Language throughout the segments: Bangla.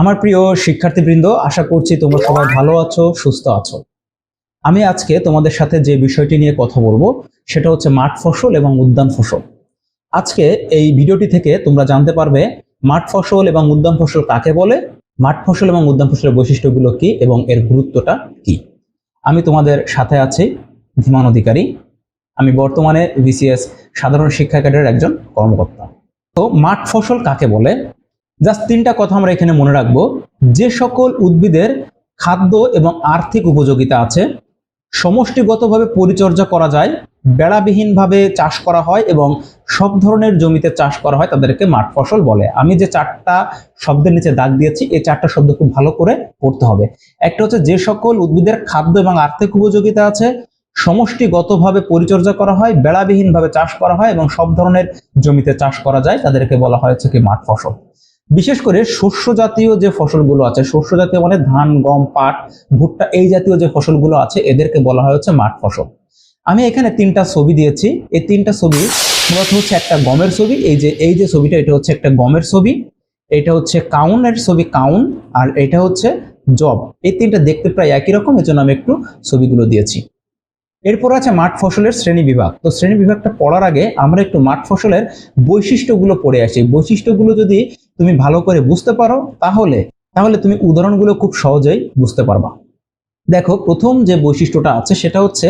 আমার প্রিয় শিক্ষার্থীবৃন্দ, আশা করছি তোমরা সবাই ভালো আছো, সুস্থ আছো। আমি আজকে তোমাদের সাথে যে বিষয়টি নিয়ে কথা বলব, সেটা হচ্ছে মাঠ ফসল এবং উদ্যান ফসল। আজকে এই ভিডিওটি থেকে তোমরা জানতে পারবে মাঠ ফসল এবং উদ্যান ফসল কাকে বলে, মাঠ ফসল এবং উদ্যান ফসলের বৈশিষ্ট্যগুলো কি এবং এর গুরুত্বটা কি। আমি তোমাদের সাথে আছি ধীমান অধিকারী। আমি বর্তমানে বিসিএস সাধারণ শিক্ষা ক্যাডারের একজন কর্মকর্তা। তো মাঠ ফসল কাকে বলে জাস্ট তিনটা কথা আমরা এখানে মনে রাখব। যে সকল উদ্ভিদের খাদ্য এবং আর্থিক উপযোগিতা আছে, সমষ্টিগতভাবে পরিচর্যা করা যায়, বেড়াবিহীনভাবে চাষ করা হয় এবং সব ধরনের জমিতে চাষ করা হয় তাদেরকে মাঠ ফসল বলে। আমি যে চারটা শব্দের নিচে দাগ দিয়েছি, এই চারটা শব্দ খুব ভালো করে পড়তে হবে। একটা হচ্ছে যে সকল উদ্ভিদের খাদ্য এবং আর্থিক উপযোগিতা আছে, সমষ্টিগতভাবে পরিচর্যা করা হয়, বেড়াবিহীনভাবে চাষ করা হয় এবং সব ধরনের জমিতে চাষ করা যায়, তাদেরকে বলা হয় হচ্ছে কি মাঠ ফসল। বিশেষ করে শস্য জাতীয় যে ফসলগুলো আছে শস্য জাতীয় মানে ধান, গম, পাট, ভুট্টা, এই জাতীয় যে ফসলগুলো আছে, এদেরকে বলা হয় হচ্ছে মাঠ ফসল। আমি এখানে তিনটা ছবি দিয়েছি। এই তিনটা ছবি মূলত হচ্ছে একটা গমের ছবি। এই যে এই যে ছবিটা, এটা হচ্ছে একটা গমের ছবি। এটা হচ্ছে কাউনের ছবি, কাউন, আর এটা হচ্ছে জব। এই তিনটা দেখতে প্রায় একই রকম এর জন্য আমি একটু ছবিগুলো দিয়েছি। এরপর আছে মাঠ ফসলের শ্রেণি বিভাগ। তো শ্রেণি বিভাগটা পড়ার আগে আমরা একটু মাঠ ফসলের বৈশিষ্ট্যগুলো পড়ে আসি। বৈশিষ্ট্যগুলো যদি তুমি ভালো করে বুঝতে পারো, তাহলে তাহলে তুমি উদাহরণগুলো খুব সহজেই বুঝতে পারবা। দেখো, প্রথম যে বৈশিষ্ট্যটা আছে, সেটা হচ্ছে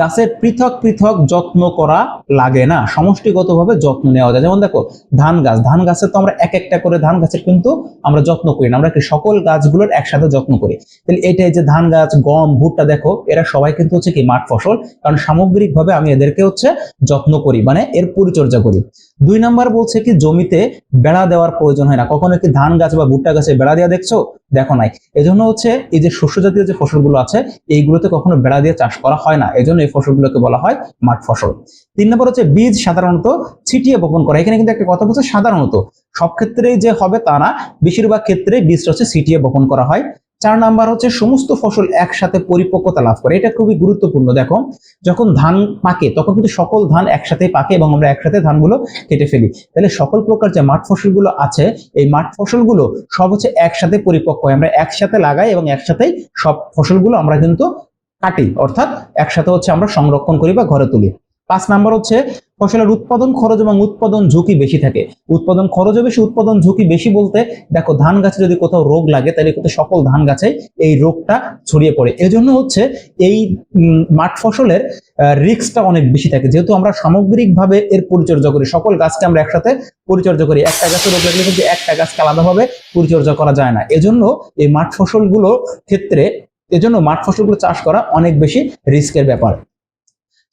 গাছের পৃথক পৃথক যত্ন করা লাগে না, সমষ্টিগতভাবে যত্ন নেওয়া যায়। যেমন দেখো, ধান গাছ, ধান গাছের তো আমরা এক একটা করে ধান গাছের কিন্তু আমরা যত্ন করি না, আমরা কি সকল গাছগুলোর একসাথে যত্ন করি। তাহলে এটাই যে ধান গাছ, গম, ভুট্টা, দেখো, এরা সবাই কিন্তু হচ্ছে কি মাঠ ফসল, কারণ সামগ্রিকভাবে আমি এদেরকে হচ্ছে যত্ন করি মানে এর পরিচর্যা করি। দুই নাম্বার বলছে কি, জমিতে বেড়া দেওয়ার প্রয়োজন হয় না। কখনো কি ধান গাছ বা ভুট্টা গাছে বেড়া দেওয়া দেখছ? দেখো নাই। এজন্য হচ্ছে এই যে শস্য জাতীয় যে ফসলগুলো আছে, এইগুলোতে কখনো বেড়া দিয়ে চাষ করা হয় না। এজন্য এই ফসলগুলোকে বলা হয় মাঠ ফসল। তিন নম্বর হচ্ছে বীজ সাধারণত ছিটিয়ে বপন করা। এখানে কিন্তু একটা কথা বলছে সাধারণত। সব ক্ষেত্রেই যে হবে তা না। বেশিরভাগ ক্ষেত্রে বীজটা হচ্ছে ছিটিয়ে বপন করা হয়। চার নাম্বার হচ্ছে সমস্ত ফসল একসাথে পরিপক্কতা লাভ করে। এটা খুবই গুরুত্বপূর্ণ। দেখো, যখন ধান পাকে, তখন কিন্তু সকল ধান একসাথে পাকে এবং আমরা একসাথে ধানগুলো কেটে ফেলি। তাহলে সকল প্রকার যে মাঠ ফসলগুলো আছে, এই মাঠ ফসলগুলো সব হচ্ছে একসাথে পরিপক্ক হয়। আমরা একসাথে লাগাই এবং একসাথেই সব ফসলগুলো আমরা কিন্তু কাটি। অর্থাৎ একসাথে হচ্ছে আমরা সংরক্ষণ করি বা ঘরে তুলি। পাঁচ নাম্বার হচ্ছে, ফসলের উৎপাদন, খরচ এবং উৎপাদন ঝুঁকি বেশি থাকে। উৎপাদন, খরচও বেশি, উৎপাদন ঝুঁকি বেশি বলতে দেখো, ধান গাছে যদি কোথাও রোগ লাগে, তাহলে কিন্তু সকল ধান গাছে এই রোগটা ছড়িয়ে পড়ে। এজন্য হচ্ছে এই মাঠ ফসলের রিস্কটা অনেক বেশি থাকে। যেহেতু আমরা সামগ্রিকভাবে এর পরিচর্যা করি, সকল গাছকে আমরা একসাথে পরিচর্যা করি। একটা গাছে রোগ লাগলে কিন্তু একটা গাছকে আলাদাভাবে পরিচর্যা করা যায় না। এজন্য এই মাঠ ফসলগুলোর ক্ষেত্রে, এজন্য মাঠ ফসলগুলো চাষ করা অনেক বেশি রিস্কের ব্যাপার।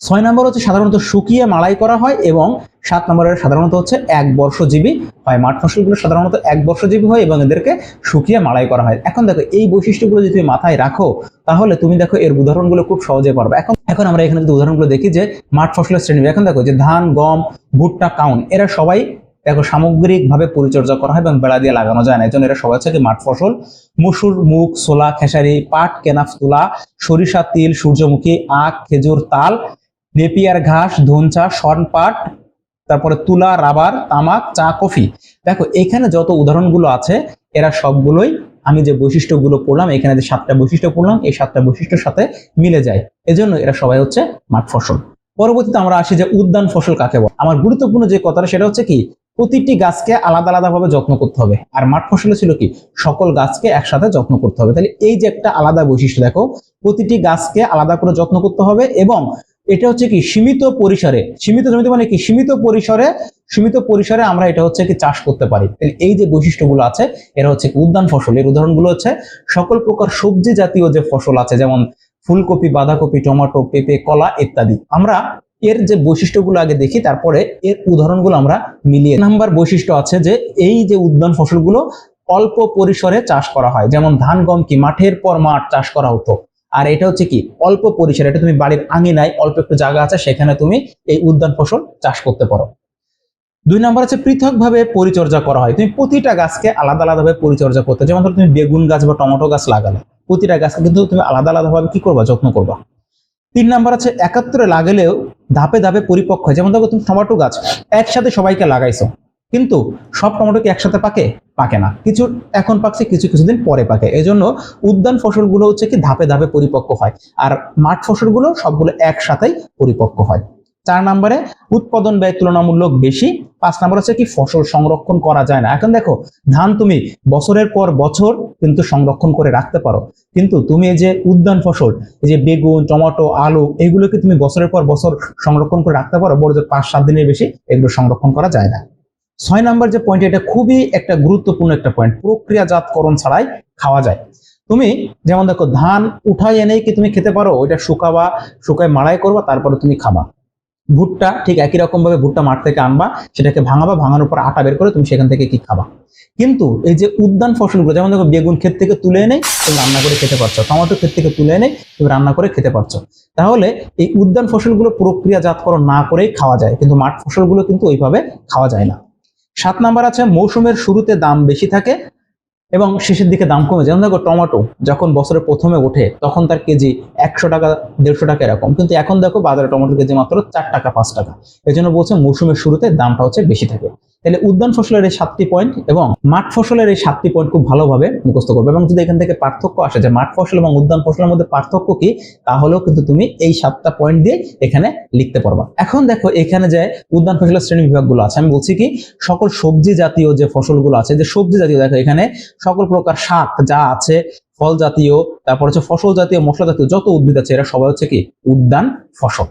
ছয় নম্বর হচ্ছে সাধারণত শুকিয়ে মালাই করা হয় এবং সাত নম্বরের সাধারণত হচ্ছে এক বর্ষজীবী হয়। মাঠ ফসলগুলো সাধারণত এক বর্ষজীবী হয় এবং এদেরকে শুকিয়ে মালাই করা হয়। এখন দেখো, এই বৈশিষ্ট্যগুলো যদি তুমি মাথায় রাখো, তাহলে তুমি দেখো এর উদাহরণগুলো খুব সহজে পারবে। এখন এখন আমরা এখানে যদি উদাহরণগুলো দেখি যে মাঠ ফসলের শ্রেণি, এখন দেখো যে ধান, গম, ভুট্টা, কাউন, এরা সবাই দেখো সামগ্রিকভাবে পরিচর্যা করা হয় এবং বেড়া দিয়ে লাগানো যায় না। এই জন্য এরা সবাই হচ্ছে মাঠ ফসল। মুসুর, মুগ, ছোলা, খেসারি, পাট, কেনাফ, তুলা, সরিষা, তিল, সূর্যমুখী, আখ, খেজুর, তাল নেপিয়ার ঘাস, ধনচা শন পাট তারপরে তুলা, রাবার, তামাক, চা, কফি। দেখো, এখানে যত উদাহরণগুলো আছে, এরা সবগুলোই আমি যে বৈশিষ্ট্যগুলো পড়লাম, এখানে যে সাতটা বৈশিষ্ট্য পড়লাম, এই সাতটা বৈশিষ্ট্যের সাথে মিলে যায়। এজন্য এরা সবাই হচ্ছে মাঠ ফসল। পরবর্তীতে আমরা আসি যে উদ্যান ফসল কাকে বলে। আমার গুরুত্বপূর্ণ যে কথাটা, সেটা হচ্ছে কি, প্রতিটি গাছকে আলাদা আলাদা ভাবে যত্ন করতে হবে। আর মাঠ ফসলে ছিল কি, সকল গাছকে একসাথে যত্ন করতে হবে। তাহলে এই যে একটা আলাদা বৈশিষ্ট্য, দেখো, প্রতিটি গাছকে আলাদা করে যত্ন করতে হবে এবং এটা হচ্ছে কি সীমিত পরিসরে, সীমিত জমিতে মানে কি সীমিত পরিসরে সীমিত পরিসরে আমরা এটা হচ্ছে কি চাষ করতে পারি। এই যে বৈশিষ্ট্যগুলো আছে, এরা হচ্ছে উদ্যান ফসল। এর উদাহরণগুলো হচ্ছে সকল প্রকার সবজি জাতীয় যে ফসল আছে, যেমন ফুলকপি, বাঁধাকপি, টমেটো, পেঁপে, কলা ইত্যাদি। আমরা এর যে বৈশিষ্ট্যগুলো আগে দেখি, তারপরে এর উদাহরণগুলো আমরা মিলিয়ে নাম্বার বৈশিষ্ট্য আছে যে এই যে উদ্যান ফসলগুলো অল্প পরিসরে চাষ করা হয়। যেমন ধান, গম কি মাঠের পর মাঠ চাষ করা হতো। আর এটা হচ্ছে কি, অল্প পরিসরে, এটা তুমি বাড়ির আঙিনায় অল্প একটু জায়গা আছে, সেখানে তুমি এই উদ্যান ফসল চাষ করতে পারো। দুই নাম্বার হচ্ছে পৃথকভাবে পরিচর্যা করা হয়। তুমি প্রতিটা গাছকে আলাদা আলাদাভাবে পরিচর্যা করতে, যেমন ধরো তুমি বেগুন গাছ বা টমেটো গাছ লাগালে, প্রতিটা গাছকে কিন্তু তুমি আলাদা আলাদাভাবে কি করবা? যত্ন করবা। তিন নাম্বার আছে একাত্তরে লাগালেও ধাপে ধাপে পরিপক্ক হয়। যেমন দেখো তুমি টমেটো গাছ একসাথে সবাইকে লাগাইছো, কিন্তু সব টমেটো কি একসাথে পাকে? পাকে না। কিছু, এখন পাকছে, কিছু, কিছুদিন পরে পাকে। এজন্য উদ্যান ফসলগুলো হচ্ছে কি ধাপে ধাপে পরিপক্ক হয়। আর মাঠ ফসলগুলো সবগুলো একসাথেই পরিপক্ক হয়। চার নম্বরে উৎপাদন ব্যয় তুলনামূলক বেশি। পাঁচ নম্বর হচ্ছে কি ফসল সংরক্ষণ করা যায় না। এখন দেখো, ধান তুমি বছরের পর বছর কিন্তু সংরক্ষণ করে রাখতে পারো। কিন্তু তুমি এই যে উদ্যান ফসল, এই যে বেগুন, টমেটো, আলু, এগুলোকে তুমি বছরের পর বছর সংরক্ষণ করে রাখতে পারো। বড় পাঁচ, সাত দিনের বেশি এগুলো সংরক্ষণ করা যায় না। ছয় নাম্বার যে পয়েন্ট এটা খুবই একটা গুরুত্বপূর্ণ একটা পয়েন্ট প্রক্রিয়াজাতকরণ ছাড়াই খাওয়া যায়। তুমি যেমন দেখো, ধান উঠাই এনেই কি তুমি খেতে পারো? ওইটা শুকাবা, শুকায় মাড়াই করবা, তারপরে তুমি খাবা। ভুট্টা ঠিক একই রকম ভাবে ভুট্টা মাঠ থেকে আনবা, সেটাকে ভাঙাবা, ভাঙানোর পর আটা বের করে তুমি সেখান থেকে কি খাবা? কিন্তু এই যে উদ্যান ফসলগুলো, যেমন দেখো, বেগুন ক্ষেত থেকে তুলে এনে তুমি রান্না করে খেতে পারছ, টমেটো ক্ষেত থেকে তুলে এনে তুমি রান্না করে খেতে পারছ। তাহলে এই উদ্যান ফসলগুলো প্রক্রিয়াজাতকরণ না করেই খাওয়া যায়, কিন্তু মাঠ ফসলগুলো কিন্তু ওইভাবে খাওয়া যায় না। সাত নাম্বার আছে, মৌসুমের শুরুতে দাম বেশি থাকে এবং শেষের দিকে দাম কমে যেমন দেখো, টমেটো যখন বছরের প্রথমে ওঠে, তখন তার কেজি একশো টাকা, দেড়শো টাকা এরকম। কিন্তু এখন দেখো, বাজারে টমেটো কেজি মাত্র চার টাকা, পাঁচ টাকা। এই জন্য বলছে মৌসুমের শুরুতে দামটা হচ্ছে বেশি থাকে। তাহলে উদ্যান ফসলের এই সাতটি পয়েন্ট এবং মাঠ ফসলের এই সাতটি পয়েন্ট খুব ভালোভাবে মুখস্থ করবে এবং যদি এখান থেকে পার্থক্য আসে যে মাঠ ফসল এবং উদ্যান ফসলের মধ্যে পার্থক্য কি, তাহলেও কিন্তু তুমি এই সাতটা পয়েন্ট দিয়ে এখানে লিখতে পারবা। এখন দেখো এখানে যে উদ্যান ফসলের শ্রেণি বিভাগগুলো আছে, আমি বলছি কি, সকল সবজি জাতীয় যে ফসলগুলো আছে, যে সবজি জাতীয়, দেখো এখানে সকল প্রকার শাক যা আছে, ফল জাতীয়, তারপর হচ্ছে ফসল জাতীয়, মশলা জাতীয় যত উদ্ভিদ আছে, এরা সবাই হচ্ছে কি, উদ্যান ফসল।